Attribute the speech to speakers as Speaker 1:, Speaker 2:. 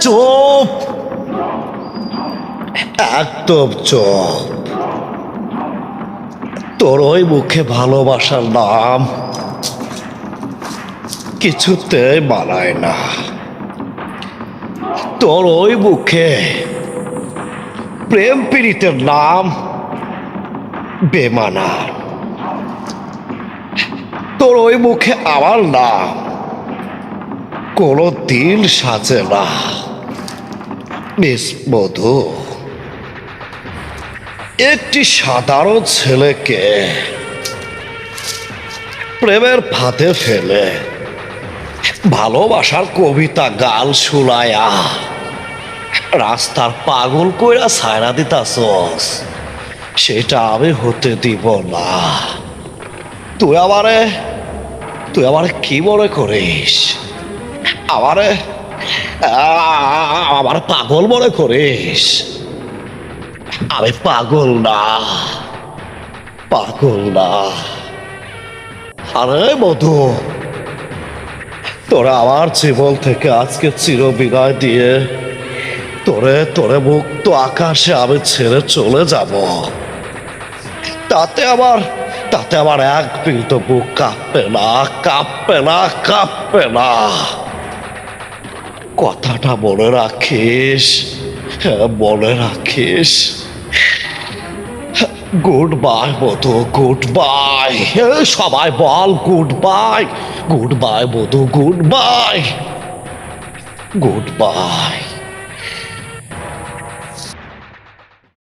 Speaker 1: চুপ। একদম চোপ। তোর ওই মুখে ভালোবাসার নাম কিছুতে মানায় না। তোর ওই মুখে প্রেম পীড়িতের নাম বেমানা তোর ওই মুখে আমার নাম কোনো দিন সাজে না। নিষ্মধু একটি সাধারণ ছেলেকে প্রেমের ফাঁদে ফেলে ভালোবাসার কবিতা গাল শুলায়া রাস্তার পাগল কইরা সায়রা দিতাছস, সেটা আমি হতে দিব না। তুই আমারে তুই আমারে কি মনে করিস? আমারে আমার পাগল মনে করিস? আমি পাগল না পাগল না। আরে মধু, তোরা আমার জীবন থেকে আজকে চির বিদায় দিয়ে তোরে তোরে মুক্ত আকাশে আমি ছেড়ে চলে যাব। তাতে আবার তাতে আমার এক বিন্দু বুক কাঁপবে না কাঁপবে না কাঁপবে না। কথাটা মনে রাখিস হ্যাঁ, মনে রাখিস। Goodbye Madhu goodbye. সবাই বল goodbye. Goodbye Madhu goodbye. Goodbye.